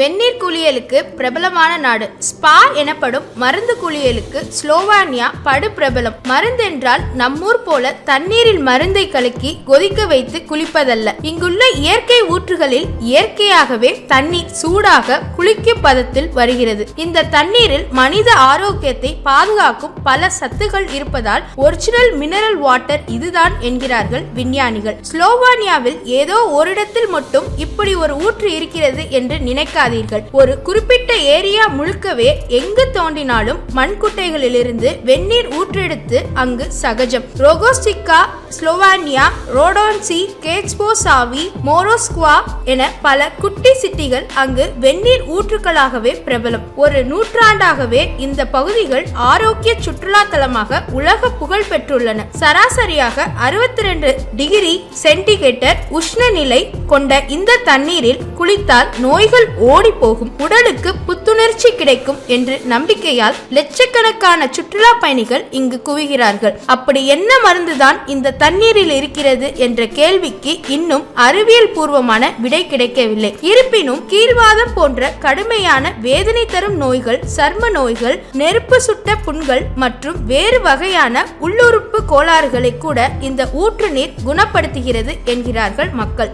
வெந்நீர் குளியலுக்கு பிரபலமான நாடு. ஸ்பா எனப்படும் மருந்து குளியலுக்கு ஸ்லோவானியா படு பிரபலம் மருந்தென்றால் நம்மூர் போல தண்ணீரில் மருந்தை கலக்கி கொதிக்க வைத்து குளிப்பதல்ல. இங்குள்ள இயற்கை ஊற்றுகளில் இயற்கையாகவே தண்ணீர் சூடாக குளிக்கும் பதத்தில் வருகிறது. இந்த தண்ணீரில் மனித ஆரோக்கியத்தை பாதுகாக்கும் பல சத்துகள் இருப்பதால் ஒரிஜினல் மினரல் வாட்டர் இதுதான் என்கிறார்கள் விஞ்ஞானிகள். ஸ்லோவானியாவில் ஏதோ ஓரிடத்தில் மட்டும் இப்படி ஒரு ஊற்று இருக்கிறது என்று நினைக்காதீர்கள் ஒரு குறிப்பிட்ட ஏரியா முழுக்கவே எங்கு தோண்டினாலும் மண்குட்டைகளிலிருந்து வெந்நீர் ஊற்றெடுத்து அங்கு சகஜம். ரோகோஸ்டிக்கா ஸ்லோவானியா ரோடோன்சி கேட்ஸ்போசாவி மோரோஸ்குவா என பல குட்டி சிட்டிகள் அங்கு வெந்நீர் ஊற்றுக்களாகவே பிரபலம். ஒரு நூற்றாண்டாகவே இந்த பகுதிகள் ஆரோக்கிய சுற்றுலா தலமாக உலக புகழ் பெற்றுள்ளன. சராசரியாக அறுபத்தி ரெண்டு டிகிரி சென்டிகிரேட்டர் உஷ்ணநிலை கொண்ட இந்த தண்ணீரில் குளித்தால் நோய்கள் ஓடிப்போகும். உடலுக்கு புத்துணர்ச்சி கிடைக்கும் என்று நம்பிக்கையால் லட்சக்கணக்கான சுற்றுலா பயணிகள் இங்கு குவிகிறார்கள். அப்படி என்ன மருந்துதான் இந்த தண்ணீரில் இருக்கிறது என்ற கேள்விக்கு இன்னும் அறிவியல் பூர்வமான விடை கிடைக்கவில்லை. இருப்பினும் கீழ்வாதம் போன்ற கடுமையான வேதனை தரும் நோய்கள் சர்ம நோய்கள் நெருப்பு சுட்ட புண்கள் மற்றும் வேறு வகையான உள்ளுறுப்பு கோளாறுகளை கூட இந்த ஊற்று நீர் குணப்படுத்துகிறது என்கிறார்கள் மக்கள்.